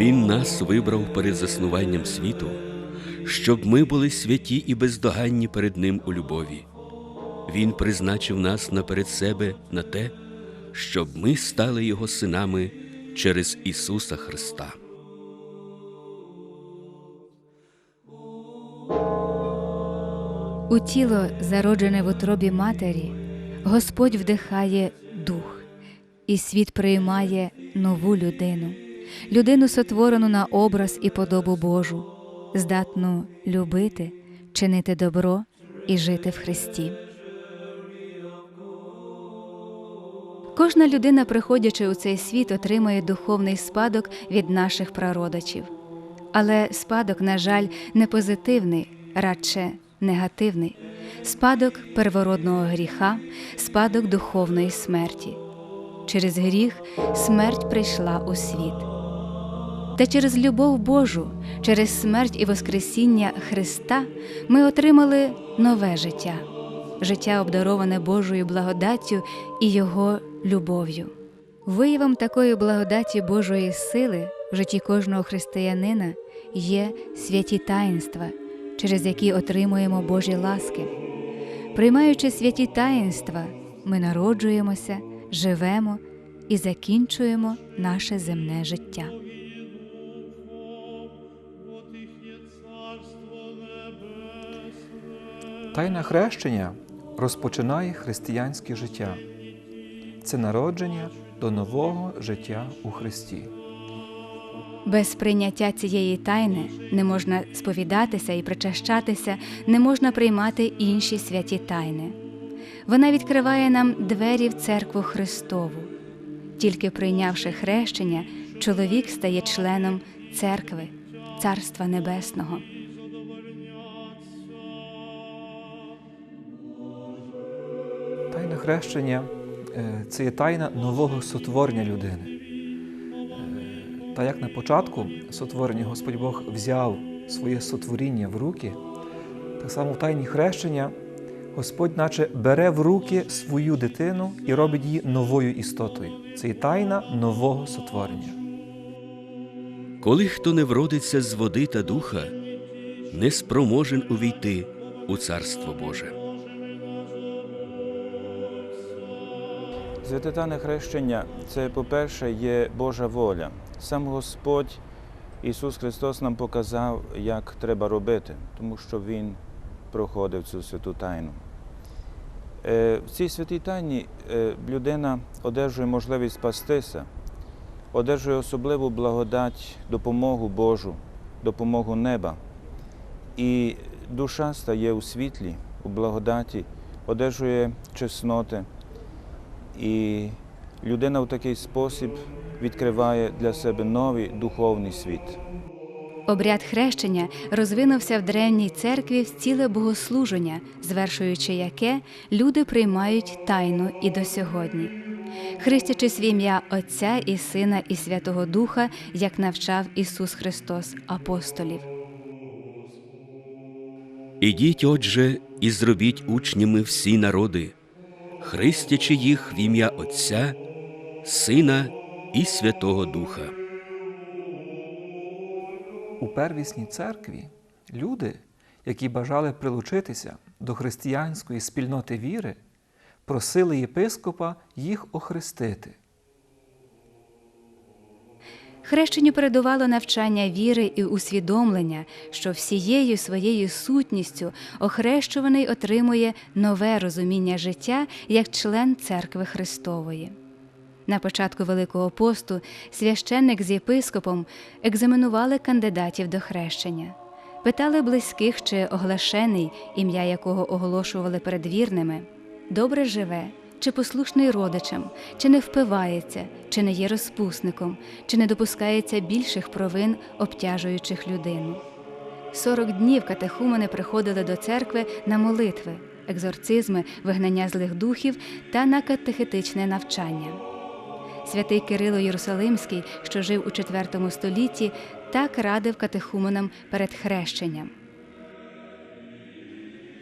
Він нас вибрав перед заснуванням світу, щоб ми були святі і бездоганні перед Ним у любові. Він призначив нас наперед себе на те, щоб ми стали Його синами через Ісуса Христа. У тіло, зароджене в утробі матері, Господь вдихає дух, і світ приймає нову людину, людину, сотворену на образ і подобу Божу, здатну любити, чинити добро і жити в Христі. Кожна людина, приходячи у цей світ, отримує духовний спадок від наших прародичів. Але спадок, на жаль, не позитивний, радше негативний, спадок первородного гріха, спадок духовної смерті. Через гріх смерть прийшла у світ. Та через любов Божу, через смерть і Воскресіння Христа ми отримали нове життя, життя, обдароване Божою благодаттю і Його любов'ю. Виявом такої благодаті Божої сили в житті кожного християнина є святі таїнства, через які отримуємо Божі ласки. Приймаючи святі таїнства, ми народжуємося, живемо і закінчуємо наше земне життя. Тайна хрещення розпочинає християнське життя. Це народження до нового життя у Христі. Без прийняття цієї тайни не можна сповідатися і причащатися, не можна приймати інші святі тайни. Вона відкриває нам двері в церкву Христову. Тільки прийнявши хрещення, чоловік стає членом церкви, Царства Небесного. Хрещення е, це є тайна нового сотворення людини. Е, Та як на початку сотворення Господь Бог взяв своє сотворіння в руки, так само в тайні хрещення Господь наче бере в руки свою дитину і робить її новою істотою. Це є тайна нового сотворення. Коли хто не вродиться з води та духа, не спроможен увійти у Царство Боже. Святитане хрещення це, по-перше, є Божа воля. Сам Господь Ісус Христос нам показав, як треба робити, тому що Він проходив цю святу тайну. Е, В цій святій тайні е, людина одержує можливість спастися, одержує особливу благодать, допомогу Божу, допомогу неба. І душа стає у світлі, у благодаті, одержує чесноти. І людина в такий спосіб відкриває для себе новий духовний світ. Обряд хрещення розвинувся в древній церкві в ціле богослуження, звершуючи яке люди приймають тайну і до сьогодні. Хрестячись в ім'я Отця і Сина і Святого Духа, як навчав Ісус Христос апостолів. Ідіть, отже, і зробіть учнями всі народи, хрестячи їх в ім'я Отця, Сина і Святого Духа. У первісній церкві люди, які бажали прилучитися до християнської спільноти віри, просили єпископа їх охрестити. Хрещенню передувало навчання віри і усвідомлення, що всією своєю сутністю охрещуваний отримує нове розуміння життя як член церкви Христової. На початку Великого посту священник з єпископом екзаменували кандидатів до хрещення, питали близьких, чи оглашений, ім'я якого оголошували перед вірними, добре живе, чи послушний родичам, чи не впивається, чи не є розпусником, чи не допускається більших провин, обтяжуючих людину. Сорок днів катехумени приходили до церкви на молитви, екзорцизми, вигнання злих духів та на катехетичне навчання. Святий Кирило Єрусалимський, що жив у IV столітті, так радив катехуменам перед хрещенням.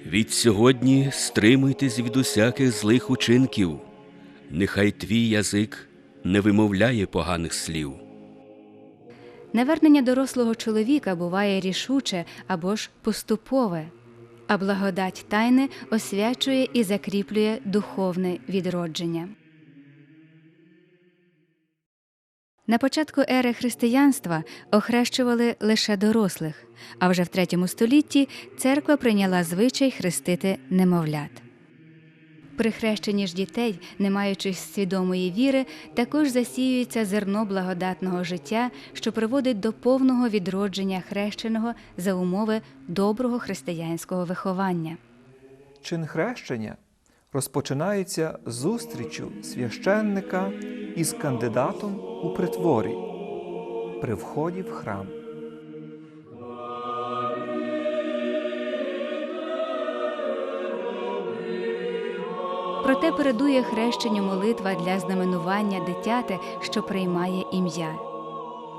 Від сьогодні стримуйтесь від усяких злих учинків, нехай твій язик не вимовляє поганих слів. Навернення дорослого чоловіка буває рішуче або ж поступове, а благодать тайни освячує і закріплює духовне відродження. На початку ери християнства охрещували лише дорослих, а вже в третьому столітті церква прийняла звичай хрестити немовлят. При хрещенні ж дітей, не маючи свідомої віри, також засіюється зерно благодатного життя, що приводить до повного відродження хрещеного за умови доброго християнського виховання. Чин хрещення розпочинається з зустрічю священника із кандидатом у притворі при вході в храм. Проте передує хрещенню молитва для знаменування дитяти, що приймає ім'я.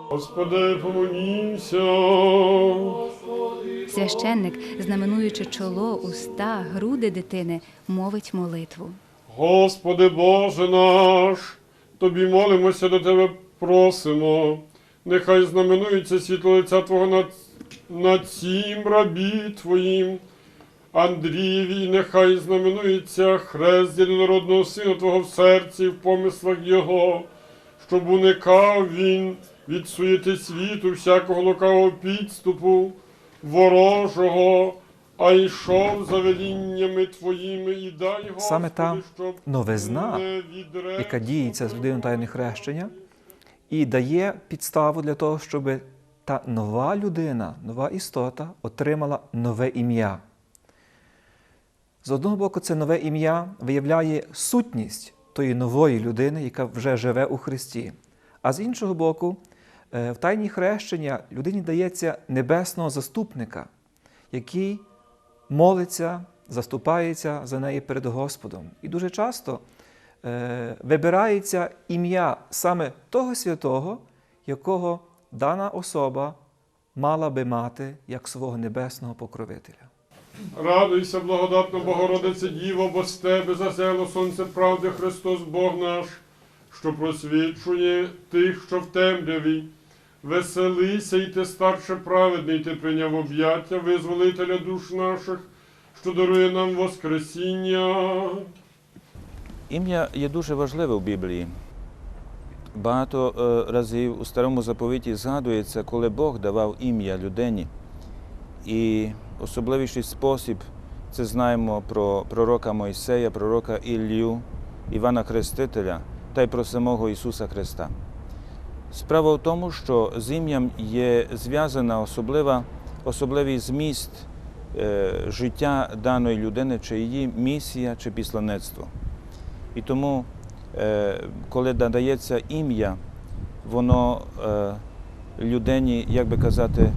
Господи, помолімся. Священник, знаменуючи чоло, уста, груди дитини, мовить молитву. Господи Боже наш, Тобі молимося до Тебе просимо. Нехай знаменується світло лиця Твого над, над цім рабі Твоїм. Андрієві, нехай знаменується хрест єдинородного Сина Твого в серці, і в помислах Його, щоб уникав він від суєти світу, всякого лукавого підступу, ворожого, а йшов за веліннями Твоїми і дай, Господи, Саме та новизна, яка діється з людиною тайне хрещення, і дає підставу для того, щоб та нова людина, нова істота отримала нове ім'я. З одного боку, це нове ім'я виявляє сутність тої нової людини, яка вже живе у Христі. А з іншого боку, в тайні хрещення людині дається небесного заступника, який молиться, заступається за неї перед Господом. І дуже часто е, вибирається ім'я саме того святого, якого дана особа мала би мати як свого небесного покровителя. Радуйся, благодатна Богородице Діво, бо з тебе зазело сонце правди Христос Бог наш, що просвічує тих, що в темряві. Веселися, і ти старше праведний, ти прийняв об'яття визволителя душ наших, що дарує нам Воскресіння. Ім'я є дуже важливе в Біблії. Багато е, разів у старому заповіті згадується, коли Бог давав ім'я людині. І особливіший спосіб це знаємо про пророка Мойсея, пророка Іллю, Івана Хрестителя та й про самого Ісуса Христа. Справа в тому, що з ім'ям є зв'язана особлива, особливий зміст е, життя даної людини, чи її місія, чи післанецтво. І тому, е, коли надається ім'я, воно е, людині, як би казати,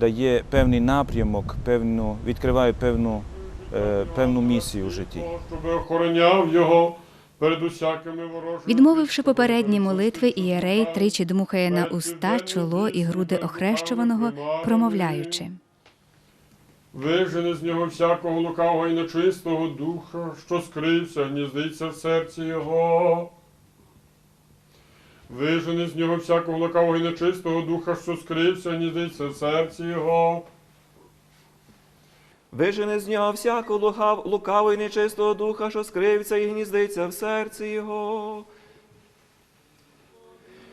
дає певний напрямок, певну, відкриває певну, е, певну місію в житті. Щоб охороняв його перед усякими ворожими. Відмовивши попередні молитви, ієрей тричі дмухає на уста, чоло і груди охрещуваного, промовляючи. Вижени з нього всякого лукавого і нечистого духа, що скрився, гніздиться в серці його. Вижени з нього всякого лукавого і нечистого духа, що скрився, гніздиться в серці його. Вижени з нього всяку лукав, лукавого і нечистого духа, що скрився і гніздиться в серці його.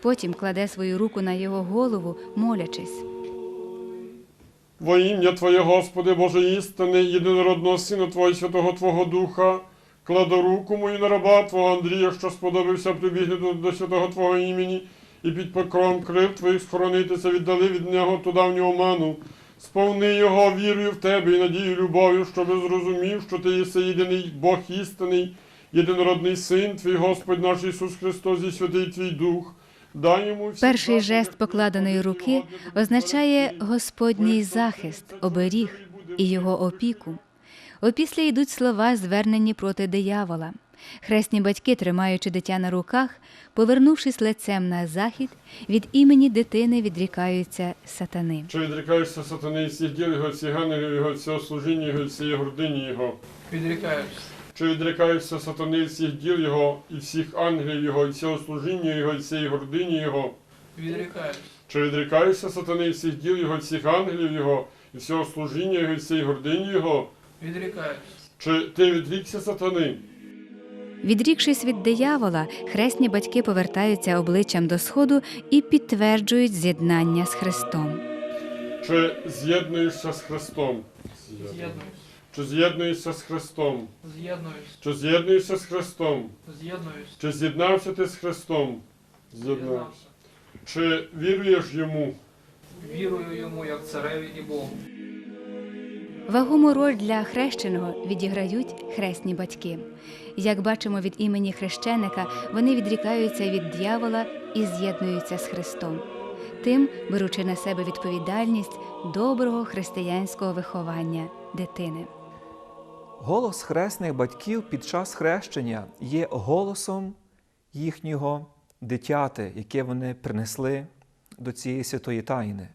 Потім кладе свою руку на його голову, молячись. Во ім'я Твоє, Господи, Боже істини, єдинородного Сина Твого Святого Твого Духа, кладу руку мою на раба Твого Андрія, що сподобався прибігти до, до святого Твого імені, і під покровом крив Твоїх схоронитися віддали від нього ту давню оману. Сповни його вірою в Тебе і надію любов'ю, щоби зрозумів, що Ти єси єдиний Бог істинний, єдинородний Син Твій, Господь наш Ісус Христос і Святий Твій Дух. Дай йому всі Перший заходи жест покладеної руки означає Господній захист, оберіг і його опіку. Опісля йдуть слова, звернені проти диявола. Хресні батьки, тримаючи дитя на руках, повернувшись лицем на захід, від імені дитини відрікаються сатани. Чи відрікаєшся сатани і всіх діл його, всіх ангелів його, всього служіння його, всієї гордині його? Відрікаюсь. Чи відрікаєшся сатани і всіх діл його, і всіх ангелів його, і всього служіння його, і всієї гордині його? Відрікаюсь. Чи відрікаєшся сатани і всіх діл його, всіх ангелів його, і всього служіння його, і всієї гордині його? Відрікаюсь. Чи ти відрікся сатани? Відрікшись від диявола, хресні батьки повертаються обличчям до сходу і підтверджують з'єднання з Христом. Чи з'єднуєшся з Христом? З'єднуюсь. Чи з'єднуєшся з Христом? З'єднуюсь. Чи з'єднуєшся з Христом? З'єднуюсь. Чи з'єднався ти з Христом? З'єднався. З'єднався. Чи віруєш йому? Вірую йому як цареві і Богу. Вагому роль для хрещеного відіграють хресні батьки. Як бачимо від імені хрещеника, вони відрікаються від дьявола і з'єднуються з Христом, тим беручи на себе відповідальність доброго християнського виховання дитини. Голос хресних батьків під час хрещення є голосом їхнього дитяти, яке вони принесли до цієї святої тайни.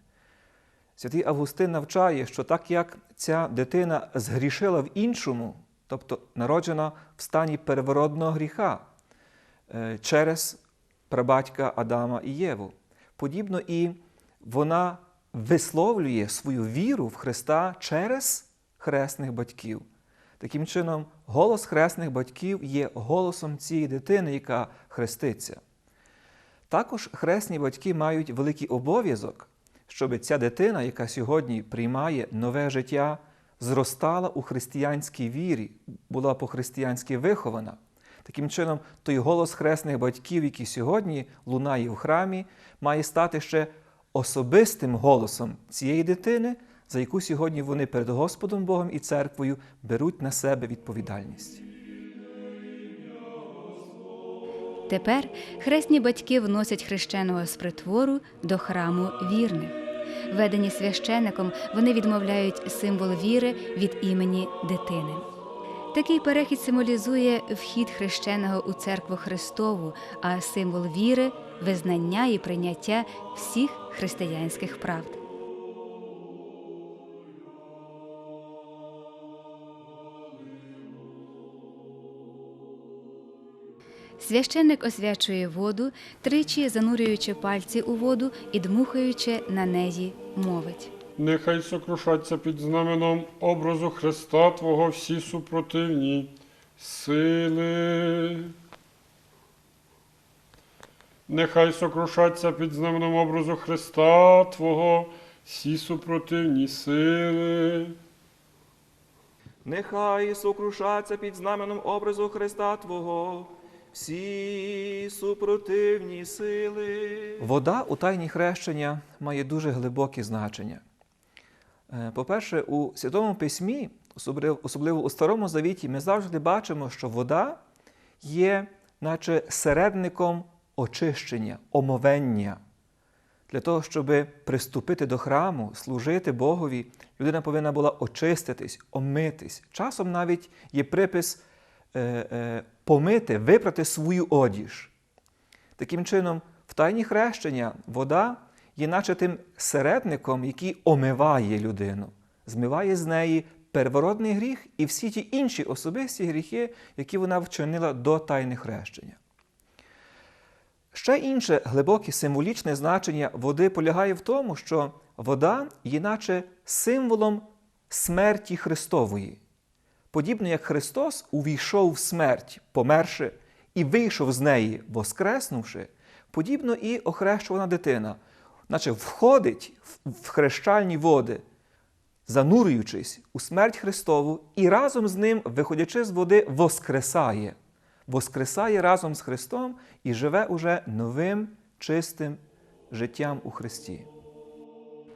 Святий Августин навчає, що так як ця дитина згрішила в іншому, тобто народжена в стані переворотного гріха е, через прабатька Адама і Єву, подібно і вона висловлює свою віру в Христа через хресних батьків. Таким чином, голос хресних батьків є голосом цієї дитини, яка хреститься. Також хресні батьки мають великий обов'язок, щоб ця дитина, яка сьогодні приймає нове життя, зростала у християнській вірі, була по-християнськи вихована. Таким чином, той голос хресних батьків, який сьогодні лунає в храмі, має стати ще особистим голосом цієї дитини, за яку сьогодні вони перед Господом Богом і церквою беруть на себе відповідальність. Тепер хресні батьки вносять хрещеного з притвору до храму вірних. Ведені священиком, вони відмовляють символ віри від імені дитини. Такий перехід символізує вхід хрещеного у церкву Христову, а символ віри визнання і прийняття всіх християнських правд. Священник освячує воду, тричі занурюючи пальці у воду і дмухаючи на неї, мовить. Нехай сокрушаться під знаменом образу Христа Твого всі супротивні сили. Нехай сокрушаться під знаменом образу Христа Твого всі супротивні сили. Нехай сокрушаться під знаменом образу Христа Твого всі супротивні сили. Вода у тайні хрещення має дуже глибоке значення. Е, По-перше, у Святому Письмі, особливо- у Старому Завіті, ми завжди бачимо, що вода є, наче середником очищення, омовення. Для того, щоб приступити до храму, служити Богові, людина повинна була очиститись, омитись. Часом навіть є припис помити, випрати свою одіж. Таким чином, в тайні хрещення вода є наче тим середником, який омиває людину, змиває з неї первородний гріх і всі ті інші особисті гріхи, які вона вчинила до тайни хрещення. Ще інше глибоке символічне значення води полягає в тому, що вода є наче символом смерті Христової. Подібно як Христос увійшов в смерть, померши, і вийшов з неї, воскреснувши, подібно і охрещувана дитина, наче входить в- хрещальні води, занурюючись у смерть Христову, і разом з ним, виходячи з води, воскресає. Воскресає разом з Христом і живе уже новим, чистим життям у Христі.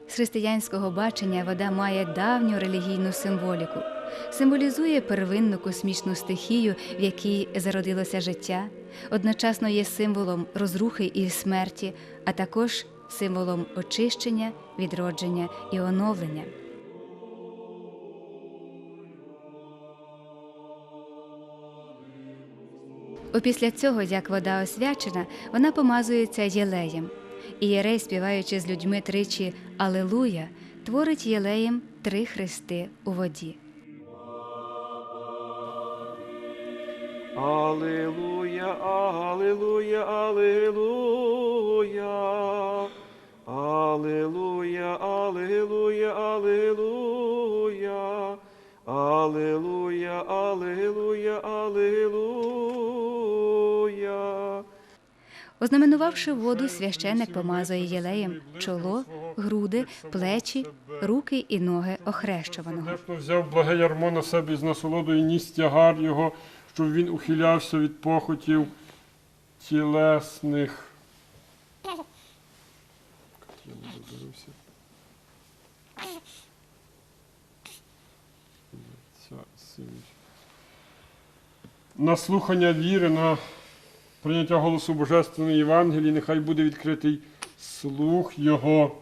З християнського бачення вода має давню релігійну символіку, символізує первинну космічну стихію, в якій зародилося життя, одночасно є символом розрухи і смерті, а також символом очищення, відродження і оновлення. Опісля цього, як вода освячена, вона помазується єлеєм. Ієрей, співаючи з людьми тричі Алелуя, творить єлеєм три хрести у воді. Аллилуйя, аллилуйя, аллилуйя, Алілуя, алілуя, алілуя. Алілуя, алілуя, алілуя. Ознаменувавши воду, священник помазує єлеєм чоло, груди, плечі, руки і ноги охрещуваного. Взяв благе ярмо на себе і з насолодою ніс тягар його, щоб він ухилявся від похотів тілесних. На слухання віри, на прийняття голосу Божественної Євангелії, нехай буде відкритий слух Його.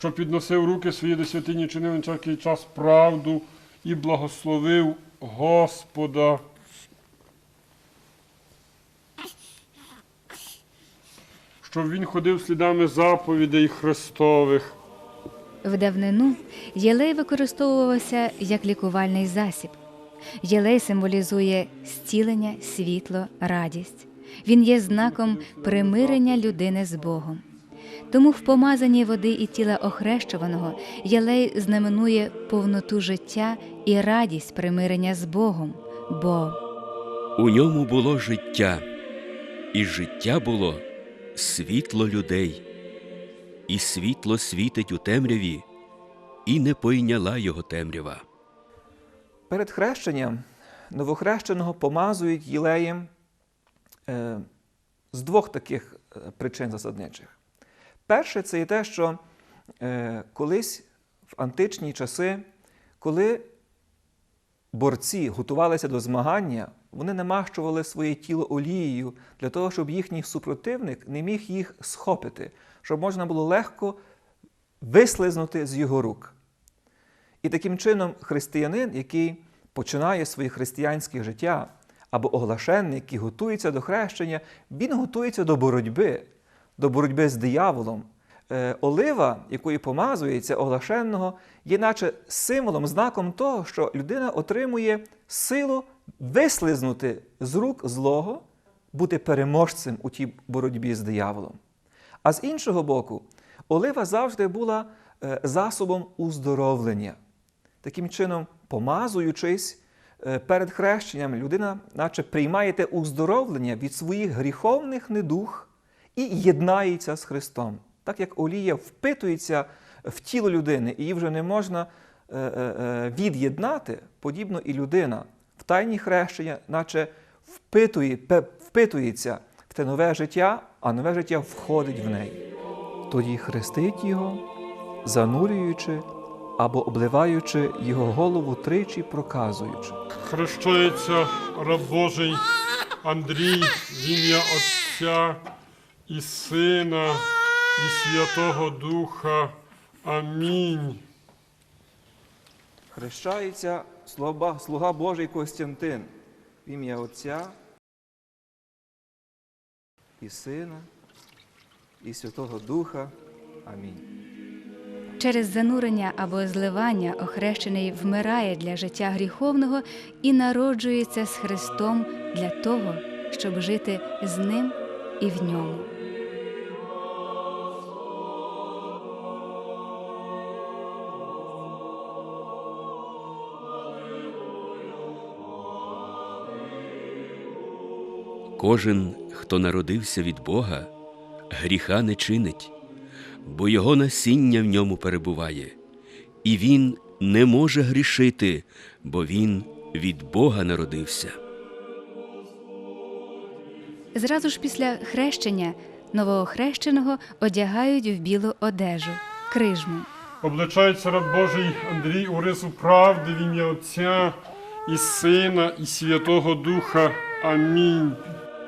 Що підносив руки свої до святині, чинив всякий час правду і благословив Господа. Щоб він ходив слідами заповідей Христових. В давнину єлей використовувався як лікувальний засіб. Єлей символізує зцілення, світло, радість. Він є знаком примирення людини з Богом. Тому в помазанні води і тіла охрещуваного єлей знаменує повноту життя і радість примирення з Богом, бо У ньому було життя, і життя було світло людей, і світло світить у темряві, і не пойняла його темрява. Перед хрещенням новохрещеного помазують єлеєм е, з двох таких е, причин засадничих. Перше, це є те, що е, колись в античні часи, коли борці готувалися до змагання, вони намащували своє тіло олією для того, щоб їхній супротивник не міг їх схопити, щоб можна було легко вислизнути з його рук. І таким чином християнин, який починає своє християнське життя, або оглашенник, який готується до хрещення, він готується до боротьби, до боротьби з дияволом. Е, Олива, якою помазується оглашенного, є наче символом, знаком того, що людина отримує силу вислизнути з рук злого, бути переможцем у тій боротьбі з дияволом. А з іншого боку, олива завжди була е, засобом уздоровлення. Таким чином, помазуючись е, перед хрещенням, людина, наче приймає те уздоровлення від своїх гріховних недуг і єднається з Христом. Так як олія впитується в тіло людини, і її вже не можна е, е, е, від'єднати, подібно і людина в тайні хрещення, наче впитує, впитується в те нове життя, а нове життя входить в неї. Тоді хрестить його, занурюючи або обливаючи його голову тричі, проказуючи. Хрещається раб Божий Андрій в ім'я Отця і Сина і Святого Духа. Амінь. Хрещається слуга, слуга Божий Костянтин в ім'я Отця і Сина, і Святого Духа. Амінь. Через занурення або зливання охрещений вмирає для життя гріховного і народжується з Христом для того, щоб жити з ним і в ньому. Кожен, хто народився від Бога, гріха не чинить, бо його насіння в ньому перебуває, і він не може грішити, бо він від Бога народився. Зразу ж після хрещення новоохрещеного одягають в білу одежу крижму. Обличається раб Божий Андрій у рису правди в ім'я Отця і Сина і Святого Духа. Амінь.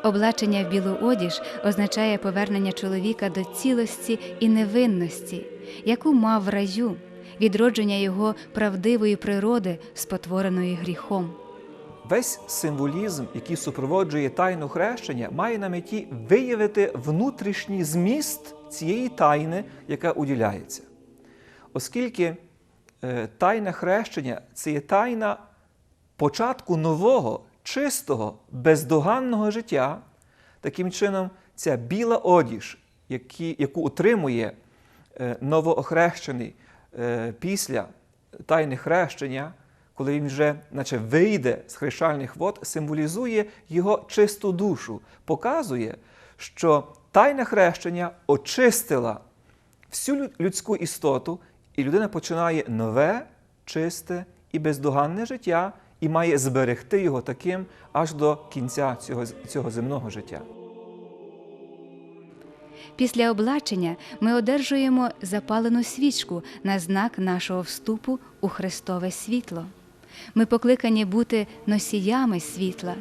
Облачення в білу одіж означає повернення чоловіка до цілості і невинності, яку мав в раю, відродження його правдивої природи, спотвореної гріхом. Весь символізм, який супроводжує тайну хрещення, має на меті виявити внутрішній зміст цієї тайни, яка уділяється. Оскільки е, тайна хрещення це є тайна початку нового чистого, бездоганного життя, таким чином, ця біла одіж, які, яку утримує е, новоохрещений е, після тайни хрещення, коли він вже наче вийде з хрещальних вод, символізує його чисту душу, показує, що тайне хрещення очистила всю людську істоту, і людина починає нове, чисте і бездоганне життя і має зберегти його таким аж до кінця цього, цього земного життя. Після облачення ми одержуємо запалену свічку на знак нашого вступу у Христове світло. Ми покликані бути носіями світла,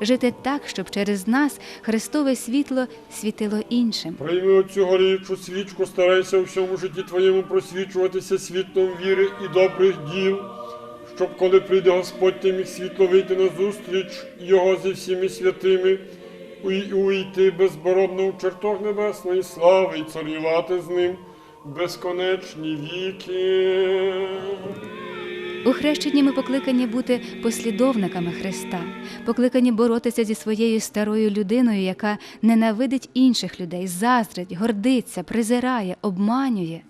жити так, щоб через нас Христове світло світило іншим. Прийми оцю горючу свічку, старайся у всьому житті твоєму просвічуватися світлом віри і добрих діл, щоб коли прийде Господь, ти міг світло вийти на зустріч Його зі всіми святими, і уйти безборонно в чертог небесної слави і царювати з ним безконечні віки. У хрещенні ми покликані бути послідовниками Христа, покликані боротися зі своєю старою людиною, яка ненавидить інших людей, заздрить, гордиться, презирає, обманює.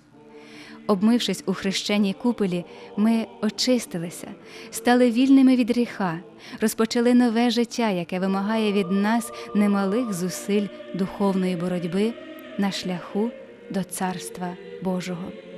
Обмившись у хрещеній купелі, ми очистилися, стали вільними від гріха, розпочали нове життя, яке вимагає від нас немалих зусиль духовної боротьби на шляху до Царства Божого.